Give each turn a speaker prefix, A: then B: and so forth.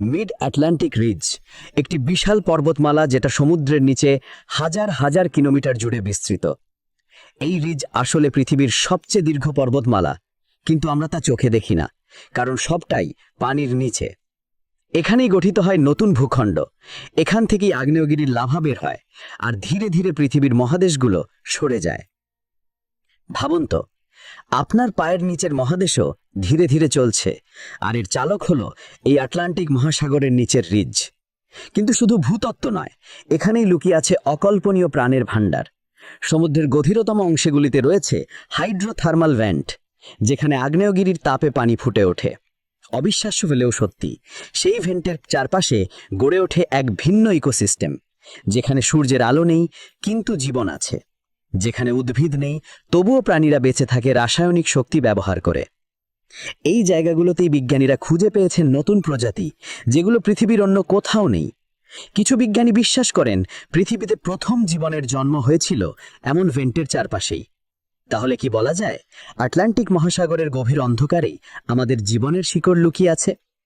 A: Mid Atlantic ridge, একটি বিশাল পর্বতমালা যেটা সমুদ্রের নিচে হাজার হাজার কিলোমিটার জুড়ে বিস্তৃত। এই রিজ আসলে পৃথিবীর সবচেয়ে দীর্ঘ পর্বতমালা, কিন্তু আমরা তা চোখে দেখি না, কারণ সবটাই পানির নিচে। এখানেই গঠিত হয় নতুন ভূখণ্ড, এখান থেকেই আগ্নেয়গিরির লাভা বের হয়, আর ধীরে ধীরে পৃথিবীর মহাদেশগুলো সরে যায়। ভাবুন তো, আপনার পায়ের নিচের মহাদেশও ধীরে ধীরে চলছে, আর এর চালক হলো এই আটলান্টিক মহাসাগরের নিচের রিজ। কিন্তু শুধু ভূতত্ত্ব নয়, এখানেই লুকিয়ে আছে অকল্পনীয় প্রাণের ভাণ্ডার। সমুদ্রের গভীরতম অংশগুলিতে রয়েছে হাইড্রোথার্মাল ভ্যান্ট, যেখানে আগ্নেয়গিরির তাপে পানি ফুটে ওঠে। অবিশ্বাস্য হলেও সত্যি, সেই ভেন্টের চারপাশে গড়ে ওঠে এক ভিন্ন ইকোসিস্টেম, যেখানে সূর্যের আলো নেই, কিন্তু জীবন আছে। যেখানে উদ্ভিদ নেই, তবুও প্রাণীরা বেঁচে থাকে রাসায়নিক শক্তি ব্যবহার করে। এই জায়গাগুলোতেই বিজ্ঞানীরা খুঁজে পেয়েছেন নতুন প্রজাতি, যেগুলো পৃথিবীর অন্য কোথাও নেই। কিছু বিজ্ঞানী বিশ্বাস করেন, পৃথিবীতে প্রথম জীবনের জন্ম হয়েছিল এমন ভেন্টের চারপাশেই। তাহলে কি বলা যায়, আটলান্টিক মহাসাগরের গভীর অন্ধকারেই আমাদের জীবনের শিকড় লুকিয়ে আছে?